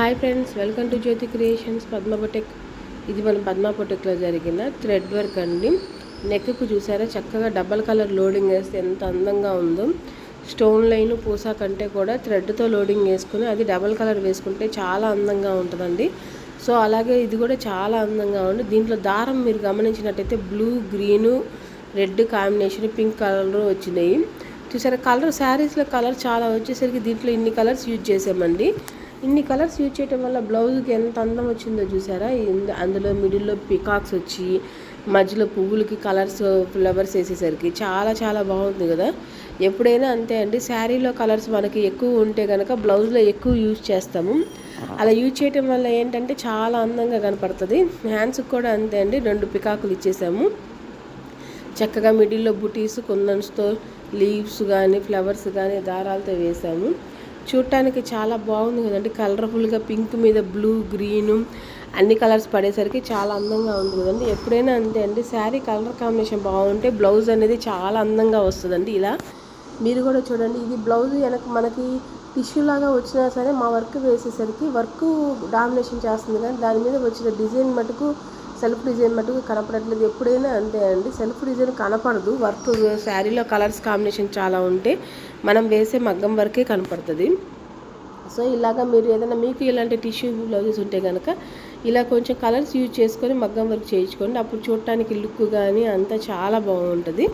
Hi friends welcome to Jyothi creations పద్మపటెక్ ఇది మన పద్మపటెక్లో జరిగిన థ్రెడ్ వర్క్ అండి. నెక్కు చూసారా చక్కగా డబల్ కలర్ లోడింగ్ వేస్తే ఎంత అందంగా ఉందో. స్టోన్ లైన్ పూసా కంటే కూడా థ్రెడ్తో లోడింగ్ వేసుకుని అది డబల్ కలర్ వేసుకుంటే చాలా అందంగా ఉంటుందండి. సో అలాగే ఇది కూడా చాలా అందంగా ఉంది. దీంట్లో దారం మీరు గమనించినట్టయితే blue green red combination pink colour వచ్చినాయి. చూసారా కలర్ శారీస్లో కలర్ చాలా వచ్చేసరికి దీంట్లో ఇన్ని కలర్స్ యూజ్ చేసామండి. ఇన్ని కలర్స్ యూజ్ చేయడం వల్ల బ్లౌజ్కి ఎంత అందం వచ్చిందో చూసారా? అందులో మిడిల్లో పికాక్స్ వచ్చి మధ్యలో పువ్వులకి కలర్స్ ఫ్లవర్స్ వేసేసరికి చాలా చాలా బాగుంది కదా? ఎప్పుడైనా అంతే అండి. శారీలో కలర్స్ మనకి ఎక్కువ ఉంటే కనుక బ్లౌజ్లో ఎక్కువ యూజ్ చేస్తాము. అలా యూజ్ చేయటం వల్ల ఏంటంటే చాలా అందంగా కనపడుతుంది. హ్యాండ్స్కి కూడా అంతే అండి. రెండు పికాకులు ఇచ్చేసాము. చక్కగా మిడిల్లో బుటీస్ కుందన్స్తో లీవ్స్ కానీ ఫ్లవర్స్ కానీ దారాలతో వేసాము. చూడటానికి చాలా బాగుంది కదండి. కలర్ఫుల్గా పింక్ మీద బ్లూ గ్రీను అన్ని కలర్స్ పడేసరికి చాలా అందంగా ఉంది కదండి. ఎప్పుడైనా అంతే అండి. శారీ కలర్ కాంబినేషన్ బాగుంటే బ్లౌజ్ అనేది చాలా అందంగా వస్తుందండి ఇలా. మీరు కూడా చూడండి ఇది బ్లౌజ్ వెనక మనకి టిష్యూ లాగా వచ్చినా సరే మా వర్క్ వేసేసరికి వర్క్ డామినేషన్ చేస్తుంది కానీ దాని మీద వచ్చిన డిజైన్ మటుకు సెల్ఫ్ డిజైన్ మటుకు కనపడట్లేదు. ఎప్పుడైనా అంతే అండి. సెల్ఫ్ డిజైన్ కనపడదు. వర్క్ శారీలో కలర్స్ కాంబినేషన్ చాలా ఉంటే మనం వేసే మగ్గం వర్కే కనపడుతుంది. సో ఇలాగా మీరు ఏదైనా మీకు ఇలాంటి టిష్యూ బ్లౌజెస్ ఉంటే కనుక ఇలా కొంచెం కలర్స్ యూజ్ చేసుకొని మగ్గం వర్క్ చేయించుకోండి. అప్పుడు చూడటానికి లుక్ కానీ అంతా చాలా బాగుంటుంది.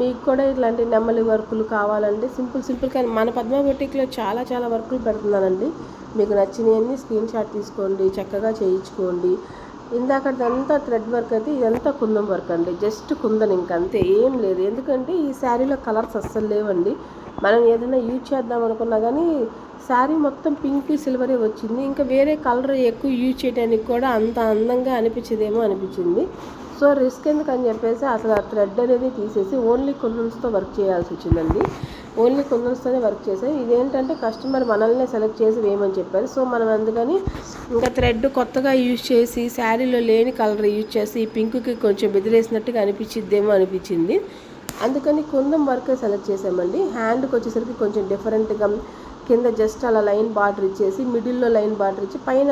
మీకు కూడా ఇట్లాంటి నెమ్మలి వర్కులు కావాలంటే సింపుల్ సింపుల్ కానీ మన పద్మ బొటిక్లో చాలా చాలా వర్కులు పెడుతున్నానండి. మీకు నచ్చినవన్నీ స్క్రీన్ షాట్ తీసుకోండి చక్కగా చేయించుకోండి. ఇందాకదంతా థ్రెడ్ వర్క్ అయితే ఇదంతా కుందం వర్క్ అండి. జస్ట్ కుందన్ ఇంకంతే ఏం లేదు. ఎందుకంటే ఈ శారీలో కలర్స్ అస్సలు లేవండి. మనం ఏదైనా యూజ్ చేద్దాం అనుకున్నా కానీ శారీ మొత్తం పింక్ సిల్వరే వచ్చింది. ఇంకా వేరే కలర్ ఎక్కువ యూజ్ చేయడానికి కూడా అంత అందంగా అనిపించేదేమో అనిపించింది. సో రిస్క్ ఎందుకని చెప్పేసి అసలు ఆ థ్రెడ్ అనేది తీసేసి ఓన్లీ కుందన్స్తో వర్క్ చేయాల్సి వచ్చిందండి. ఓన్లీ కుందన్స్తోనే వర్క్ చేసాం ఇదేంటంటే కస్టమర్ మనల్నే సెలెక్ట్ చేసి వేయమని చెప్పారు. సో మనం అందుకని ఇంకా థ్రెడ్ కొత్తగా యూజ్ చేసి శారీలో లేని కలర్ యూజ్ చేసి ఈ పింక్కి కొంచెం బెదిరేసినట్టుగా అనిపించిద్దేమో అనిపించింది. అందుకని కుందం వర్క్ సెలెక్ట్ చేసామండి హ్యాండ్కి వచ్చేసరికి కొంచెం డిఫరెంట్గా కింద జస్ట్ అలా లైన్ బార్డర్ ఇచ్చేసి మిడిల్లో లైన్ బార్డర్ ఇచ్చి పైన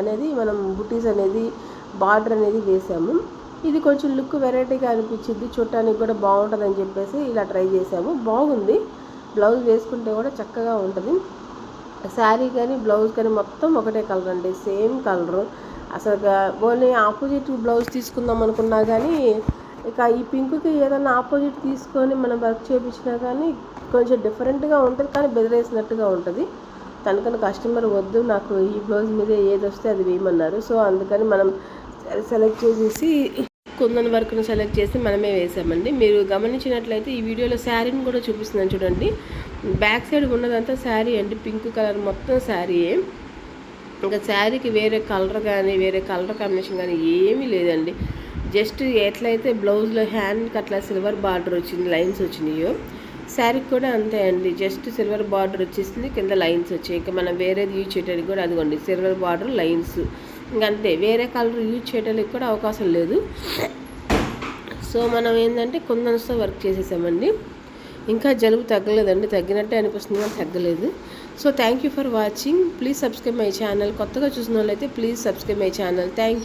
అనేది మనం బుటీస్ అనేది బార్డర్ అనేది వేసాము. ఇది కొంచెం లుక్ వెరైటీగా అనిపించింది. చూడటానికి కూడా బాగుంటుందని చెప్పేసి ఇలా ట్రై చేసాము బాగుంది. బ్లౌజ్ వేసుకుంటే కూడా చక్కగా ఉంటుంది. శారీ కానీ బ్లౌజ్ కానీ మొత్తం ఒకటే కలర్ అండి. Same colour. అసలు ఓన్లీ ఆపోజిట్ బ్లౌజ్ తీసుకుందాం అనుకున్నా కానీ ఇక ఈ పింక్కి ఏదైనా ఆపోజిట్ తీసుకొని మనం వర్క్ చేయించినా కానీ కొంచెం డిఫరెంట్గా ఉంటుంది కానీ బెదిరేసినట్టుగా ఉంటుంది. తనకని కస్టమర్ వద్దు నాకు ఈ బ్లౌజ్ మీద ఏది వస్తే అది వేయమన్నారు. సో అందుకని మనం సెలెక్ట్ చేసేసి కుందన్ వర్క్ను సెలెక్ట్ చేసి మనమే వేసామండి. మీరు గమనించినట్లయితే ఈ వీడియోలో శారీని కూడా చూపిస్తున్నాను చూడండి. బ్యాక్ సైడ్ ఉన్నదంతా శారీ అండి. పింక్ కలర్ మొత్తం శారీయే ఇంకా శారీకి వేరే కలర్ కానీ వేరే కలర్ కాంబినేషన్ కానీ ఏమీ లేదండి. జస్ట్ ఎట్లయితే బ్లౌజ్లో హ్యాండ్కి అట్లా సిల్వర్ బార్డర్ వచ్చింది లైన్స్ వచ్చినాయో శారీకి కూడా అంతే అండి. జస్ట్ సిల్వర్ బార్డర్ వచ్చేసింది కింద లైన్స్ వచ్చాయి. ఇంకా మనం వేరేది యూజ్ చేయడానికి కూడా అదిగోండి సిల్వర్ బార్డర్ లైన్స్. ఇంకంతే వేరే కలర్ యూజ్ చేయడానికి కూడా అవకాశం లేదు. సో మనం ఏంటంటే కుందన్స్తో వర్క్ చేసేసామండి. ఇంకా జలుబు తగ్గలేదండి తగ్గినట్టే అనిపిస్తుంది కానీ తగ్గలేదు. So thank you for watching please subscribe my channel కొత్తగా చూసిన వాళ్ళైతే please subscribe my channel thank you